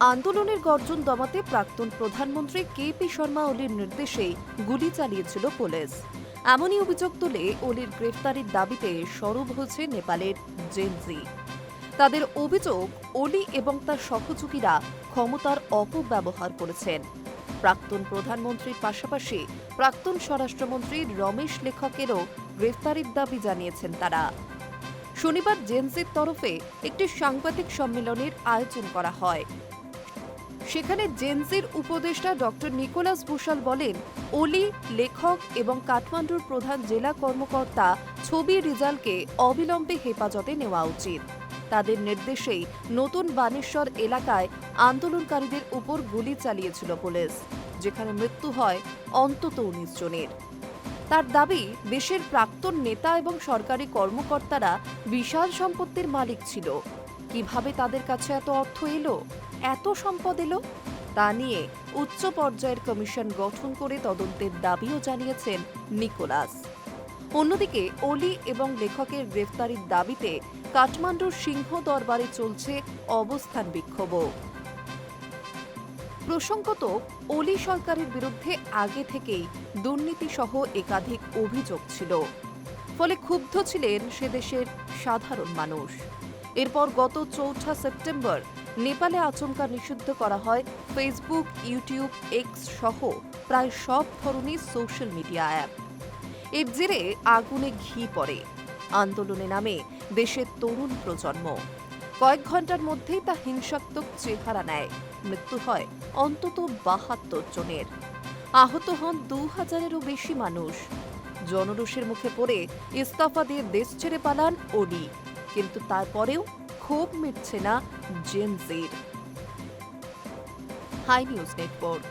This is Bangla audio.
আন্দোলনের গর্জন দমাতে প্রাক্তন প্রধানমন্ত্রী কে পি শর্মা ওলির নির্দেশে গুলি চালিয়েছিল পুলিশ। এমনই অভিযোগ তুলে ওলির গ্রেফতারির দাবিতে সরব হয়েছে নেপালের জেনজি। তাদের অভিযোগ ওলি এবং তার সহযোগীরা ক্ষমতার অপব্যবহার করেছেন। প্রাক্তন প্রধানমন্ত্রীর পাশাপাশি প্রাক্তন স্বরাষ্ট্রমন্ত্রী রমেশ লেখকেরও গ্রেফতারির দাবি জানিয়েছেন তারা। শনিবার জেনসির তরফে একটি সাংবাদিক সম্মেলনের আয়োজন করা হয়। সেখানে জেনজির উপদেষ্টা ডক্টর নিকোলাস ভূষাল বলেন, ওলি, লেখক এবং কাঠমান্ডুর প্রধান জেলা কর্মকর্তা ছবি রিজালকে অবিলম্বে হেফাজতে নেওয়া উচিত। তাদের নির্দেশেই নতুন বানেশ্বর এলাকায় আন্দোলনকারীদের উপর গুলি চালিয়েছিল পুলিশ, যেখানে মৃত্যু হয় অন্তত উনিশ জনের। তার দাবি, দেশের প্রাক্তন নেতা এবং সরকারি কর্মকর্তারা বিশাল সম্পত্তির মালিক ছিল। কীভাবে তাদের কাছে এত অর্থ এলো? এত সম্পদ এলো? তা নিয়ে উচ্চ পর্যায়ের কমিশন গঠন করে তদন্তের দাবিও জানিয়েছেন নিকোলাস। অন্যদিকে অলি এবং লেখকের গ্রেফতারির দাবিতে কাঠমান্ডুর সিংহ দরবারে চলছে অবস্থান বিক্ষোভও প্রসঙ্গত অলি সরকারের বিরুদ্ধে আগে থেকেই দুর্নীতি সহ একাধিক অভিযোগ ছিল। ফলে ক্ষুব্ধ ছিলেন সে দেশের সাধারণ মানুষ। এরপর গত চৌঠা সেপ্টেম্বর নেপালে আচমকা নিষিদ্ধ করা হয় ফেসবুক ইউটিউব এক্স সহ প্রায় সব ধরনের সোশ্যাল মিডিয়া অ্যাপ এর জেরে আগুনে ঘি পড়ে। আন্দোলনে নামে দেশের তরুণ প্রজন্ম। কয়েক ঘণ্টার মধ্যেই তা হিংসাত্মক চেহারা নেয়। মৃত্যু হয় অন্তত বাহাত্তর জনের। আহত হন দু হাজারেরও বেশি মানুষ। জনরোষের মুখে পড়ে ইস্তফা দিয়ে দেশ ছেড়ে পালান ওডি কিন্তু তারপরেও ক্ষোভ মিটছে না জেনজির হাই নিউজ নেটওয়ার্ক